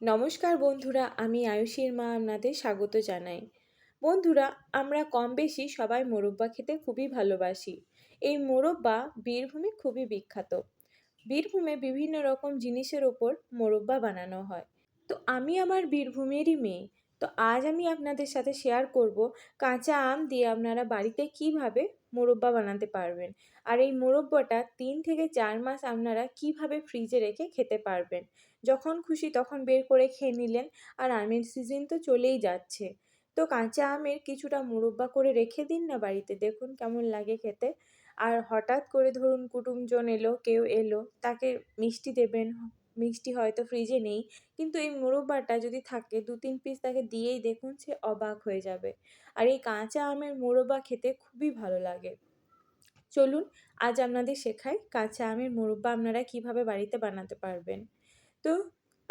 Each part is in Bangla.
নমস্কার বন্ধুরা, আমি আয়ুষীর মা আপনাদের স্বাগত জানাই। বন্ধুরা, আমরা কম বেশি সবাই মোরব্বা খেতে খুবই ভালোবাসি। এই মোরব্বা বীরভূমে খুবই বিখ্যাত। বীরভূমে বিভিন্ন রকম জিনিসের ওপর মোরব্বা বানানো হয়। তো আমি আমার বীরভূমেরই মেয়ে। তো আজ আমি আপনাদের সাথে শেয়ার করব কাঁচা আম দিয়ে আপনারা বাড়িতে কীভাবে মোরব্বা বানাতে পারবেন? আর এই মোরব্বাটা তিন থেকে চার মাস আপনারা কীভাবে ফ্রিজে রেখে খেতে পারবেন? যখন খুশি তখন বের করে খেয়ে নিলেন আর আমের সিজন তো চলেই যাচ্ছে। তো কাঁচা আমের কিছুটা মুরব্বা করে রেখে দিন না বাড়িতে, দেখুন কেমন লাগে খেতে। আর হঠাৎ করে ধরুন কুটুমজন এলো, কেউ এলো, তাকে মিষ্টি দেবেন। মিষ্টি হয়তো ফ্রিজে নেই। কিন্তু এই মুরব্বাটা যদি থাকে দু তিন পিস তাকে দিয়েই দেখুন, সে অবাক হয়ে যাবে। আর এই কাঁচা আমের মুরব্বা খেতে খুবই ভালো লাগে। চলুন, আজ আপনাদের শেখাই কাঁচা আমের মুরব্বা আপনারা কীভাবে বাড়িতে বানাতে পারবেন। তো,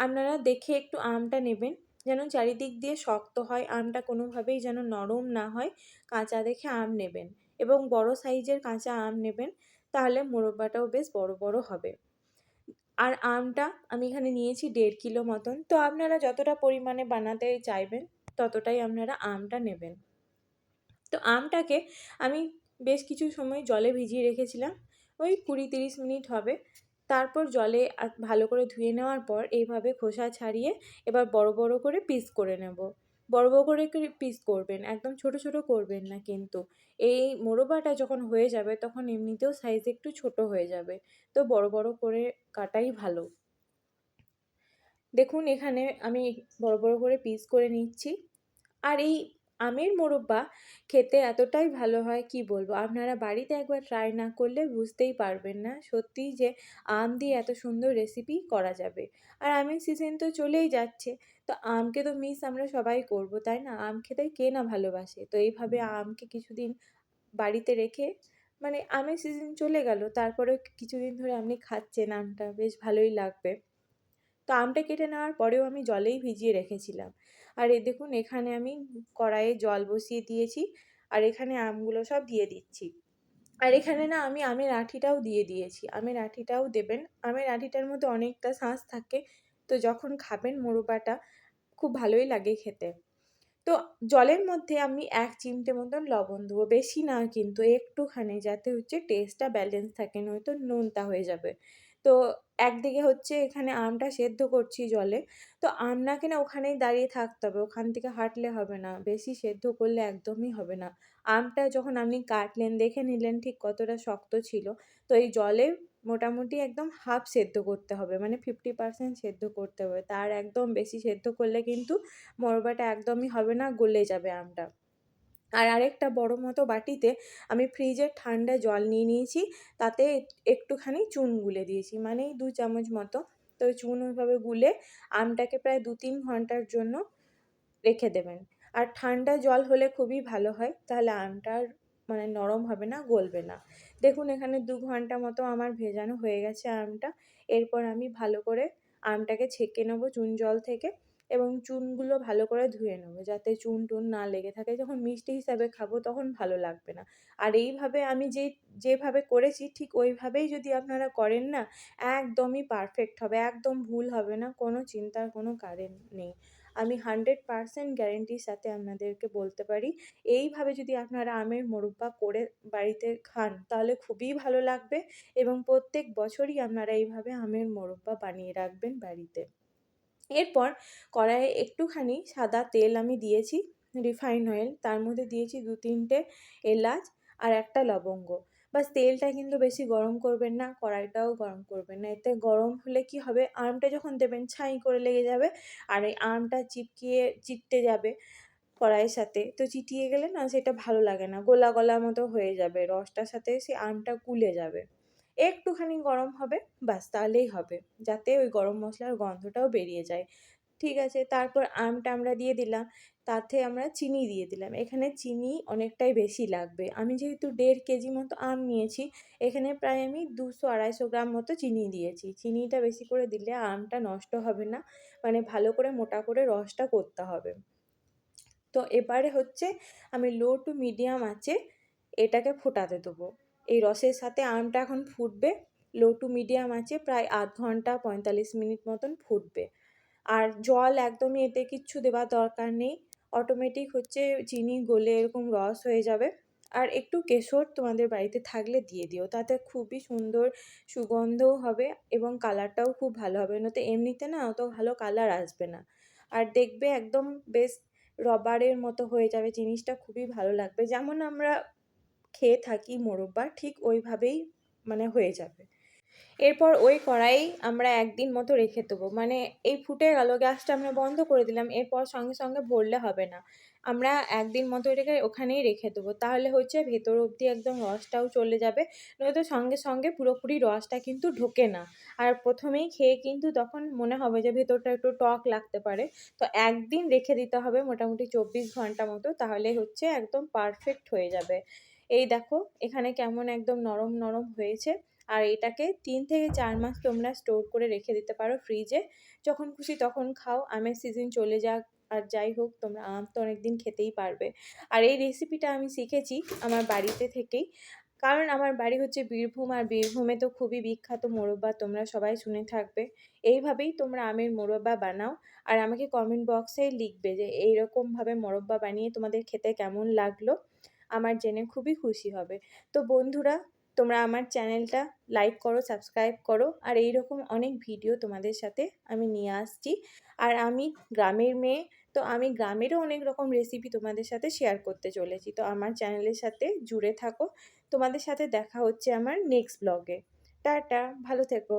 আপনারা দেখে একটু আমটা নেবেন, যেন চারিদিক দিয়ে শক্ত হয়, আমটা কোনোভাবেই যেন নরম না হয়। কাঁচা দেখে আম নেবেন এবং বড় সাইজের কাঁচা আম নেবেন, তাহলে মোরব্বাটাও বেশ বড় বড় হবে। আর আমটা আমি এখানে নিয়েছি দেড় কিলো মতন। তো আপনারা যতটা পরিমাণে বানাতে চাইবেন, ততটাই আপনারা আমটা নেবেন। তো আমটাকে আমি বেশ কিছু সময় জলে ভিজিয়ে রেখেছিলাম। ওই কুড়ি তিরিশ মিনিট হবে। তারপর জলে ভালো করে ধুয়ে নেওয়ার পর এইভাবে খোসা ছাড়িয়ে এবার বড় বড় করে পিস করে নেব। বড় বড় করে পিস করবেন, একদম ছোট ছোট করবেন না কিন্তু। এই মোরবাটা যখন হয়ে যাবে তখন এমনিতেও সাইজ একটু ছোট হয়ে যাবে। তো বড় বড় করে কাটাই ভালো। দেখুন এখানে আমি বড় বড় করে পিস করে নিচ্ছি। আর এই আমের মোরব্বা খেতে এতটাই ভালো হয় কি বলব? আপনারা বাড়িতে একবার ট্রাই না করলে বুঝতেই পারবেন না সত্যিই যে আম দিয়ে এত সুন্দর রেসিপি করা যাবে। আর আমের সিজন তো চলেই যাচ্ছে তো আমকে তো মিস আমরা সবাই করব তাই না? আম খেতে কে না ভালোবাসে? তো এইভাবে আমকে কিছুদিন বাড়িতে রেখে মানে আমের সিজন চলে গেল তারপরে কিছুদিন ধরে আপনি খাচ্ছেন আমটা বেশ ভালোই লাগবে। তো আমটা কেটে নেওয়ার পরেও আমি জলেই ভিজিয়ে রেখেছিলাম। আর এই দেখুন, এখানে আমি কড়াইয়ে জল বসিয়ে দিয়েছি আর এখানে আমগুলো সব দিয়ে দিচ্ছি। আর এখানে না আমি আমের আঠিটাও দিয়ে দিয়েছি। আমের আঠিটাও দেবেন। আমের আঠিটার মধ্যে অনেকটা শাঁস থাকে, তো যখন খাবেন মোরব্বাটা খুব ভালোই লাগে খেতে। তো জলের মধ্যে আমি এক চিমটে মতন লবণ দেবো, বেশি না কিন্তু একটুখানি, যাতে হচ্ছে টেস্টটা ব্যালেন্স থাকে, নয়তো নোনতা হয়ে যাবে। তো একদিকে হচ্ছে এখানে আমটা সেদ্ধ করছি জলে। তো আমনাকে না ওখানেই দাঁড়িয়ে থাকতে হবে, ওখান থেকে হাঁটলে হবে না, বেশি সেদ্ধ করলে একদমই হবে না। আমটা যখন আপনি কাটলেন, দেখে নিলেন ঠিক কতটা শক্ত ছিল, তো এই জলে মোটামুটি একদম হাফ সেদ্ধ করতে হবে মানে ফিফটি পার্সেন্ট সেদ্ধ করতে হবে। তার একদম বেশি সেদ্ধ করলে কিন্তু মোরবাটা একদমই হবে না, গলে যাবে আমটা। আর আরেকটা বড় মতো বাটিতে আমি ফ্রিজের ঠান্ডা জল নিয়ে নিয়েছি, তাতে একটুখানি চুন গুলে দিয়েছি মানে দু চামচ মতো। তো চুন ওইভাবে গুলে আমটাকে প্রায় দু তিন ঘণ্টার জন্য রেখে দেবেন। আর ঠান্ডা জল হলে খুবই ভালো হয়, তাহলে আমটা মানে নরম হবে না, গলবে না। দেখুন এখানে দু ঘণ্টা মতো আমার ভেজানো হয়ে গেছে আমটা, এরপর আমি ভালো করে আমটাকে ছেঁকে নেব চুন জল থেকে। এবং চুনগুলো ভালো করে ধুয়ে নেব। যাতে চুন টুন না লেগে থাকে। যখন মিষ্টি হিসাবে খাব তখন ভালো লাগবে না। আর এইভাবে আমি যে, যেভাবে করেছি ঠিক ওইভাবেই যদি আপনারা করেন না, একদমই পারফেক্ট হবে। একদম ভুল হবে না। কোনো চিন্তার কোনো কারণ নেই। আমি হান্ড্রেড পারসেন্ট গ্যারেন্টির সাথে আপনাদেরকে বলতে পারি, এইভাবে যদি আপনারা আমের মোরব্বা করে বাড়িতে খান, তাহলে খুবই ভালো লাগবে এবং প্রত্যেক বছরই আপনারা এইভাবে আমের মোরব্বা বানিয়ে রাখবেন বাড়িতে। এরপর কড়াইয়ে একটুখানি সাদা তেল আমি দিয়েছি রিফাইন অয়েল তার মধ্যে দিয়েছি দু তিনটে এলাচ আর একটা লবঙ্গ। বাস তেলটা কিন্তু বেশি গরম করবেন না, কড়াইটাও গরম করবেন না। এতে গরম হলে কি হবে? আমটা যখন দেবেন, ছাই করে লেগে যাবে আর এই আমটা চিপকিয়ে, চিটতে যাবে কড়াইয়ের সাথে। তো চিটিয়ে গেলে না, সেটা ভালো লাগে না। গোলা গলা মতো হয়ে যাবে। রসটার সাথে সে আমটা গুলে যাবে। একটুখানি গরম হবে, ব্যাস তাহলেই হবে। যাতে ওই গরম মশলার গন্ধটাও বেরিয়ে যায়। ঠিক আছে, তারপর আমটা আমরা দিয়ে দিলাম, তাতে আমরা চিনি দিয়ে দিলাম। এখানে চিনি অনেকটাই বেশি লাগবে। আমি যেহেতু দেড় কেজি মতো আম নিয়েছি, এখানে প্রায় আমি দুশো আড়াইশো গ্রাম মতো চিনি দিয়েছি। চিনিটা বেশি করে দিলে আমটা নষ্ট হবে না মানে ভালো করে মোটা করে রসটা করতে হবে। তো এবারে হচ্ছে আমি লো টু মিডিয়াম আছে এটাকে ফোটাতে দেবো। এই রসের সাথে আমটা এখন ফুটবে। লো টু মিডিয়াম আছে, প্রায় আধ ঘণ্টা পঁয়তাল্লিশ মিনিট মতন ফুটবে। আর জল একদমই এতে কিচ্ছু দেওয়ার দরকার নেই। অটোমেটিক হচ্ছে চিনি গলে এরকম রস হয়ে যাবে। আর একটু কেশর তোমাদের বাড়িতে থাকলে দিয়ে দিও, তাতে খুবই সুন্দর সুগন্ধও হবে এবং কালারটাও খুব ভালো হবে। নয়তো এমনিতে না অত ভালো কালার আসবে না। আর দেখবে একদম বেশ রবারের মতো হয়ে যাবে, জিনিসটা খুবই ভালো লাগবে। যেমন আমরা খেয়ে থাকি মোরব্বা, ঠিক ওইভাবেই মানে হয়ে যাবে। এরপর ওই কড়াই আমরা একদিন মতো রেখে দেবো। মানে এই ফুটে গেল, গ্যাসটা আমরা বন্ধ করে দিলাম, এরপর সঙ্গে সঙ্গে ভরলে হবে না। আমরা একদিন মতো এটাকে ওখানেই রেখে দেবো। তাহলে হচ্ছে ভেতর অবধি একদম রসটাও চলে যাবে, নয়তো সঙ্গে সঙ্গে পুরোপুরি রসটা কিন্তু ঢোকে না। আর প্রথমেই খেয়ে কিন্তু তখন মনে হবে যে ভেতরটা একটু টক লাগতে পারে। তো একদিন রেখে দিতে হবে মোটামুটি চব্বিশ ঘণ্টা মতো, তাহলে হচ্ছে একদম পারফেক্ট হয়ে যাবে। এই দেখো, এখানে কেমন একদম নরম নরম হয়েছে। আর এটাকে তিন থেকে চার মাস তোমরা স্টোর করে রেখে দিতে পারো ফ্রিজে যখন খুশি তখন খাও, আমের সিজন চলে যাক, আর যাই হোক, তোমরা আম তো অনেক দিন খেতেই পারবে। আর এই রেসিপিটা আমি শিখেছি আমার বাড়িতে থেকেই। কারণ আমার বাড়ি হচ্ছে বীরভূম, আর বীরভূমে তো খুবই বিখ্যাত মোরব্বা, তোমরা সবাই শুনে থাকবে। এইভাবেই তোমরা আমের মোরব্বা বানাও, আর আমাকে কমেন্ট বক্সে লিখবে যে, এইরকমভাবে মোরব্বা বানিয়ে তোমাদের খেতে কেমন লাগল? আমার জেনে খুবই খুশি হবে। তো বন্ধুরা, তোমরা আমার চ্যানেলটা লাইক করো সাবস্ক্রাইব করো, আর এই রকম অনেক ভিডিও তোমাদের সাথে আমি নিয়ে আসছি। আর আমি গ্রামের মেয়ে, তো আমি গ্রামেরও অনেক রকম রেসিপি তোমাদের সাথে শেয়ার করতে চলেছি। তো আমার চ্যানেলের সাথে জুড়ে থাকো। তোমাদের সাথে দেখা হচ্ছে আমার নেক্সট ব্লগে টাটা, ভালো থেকো।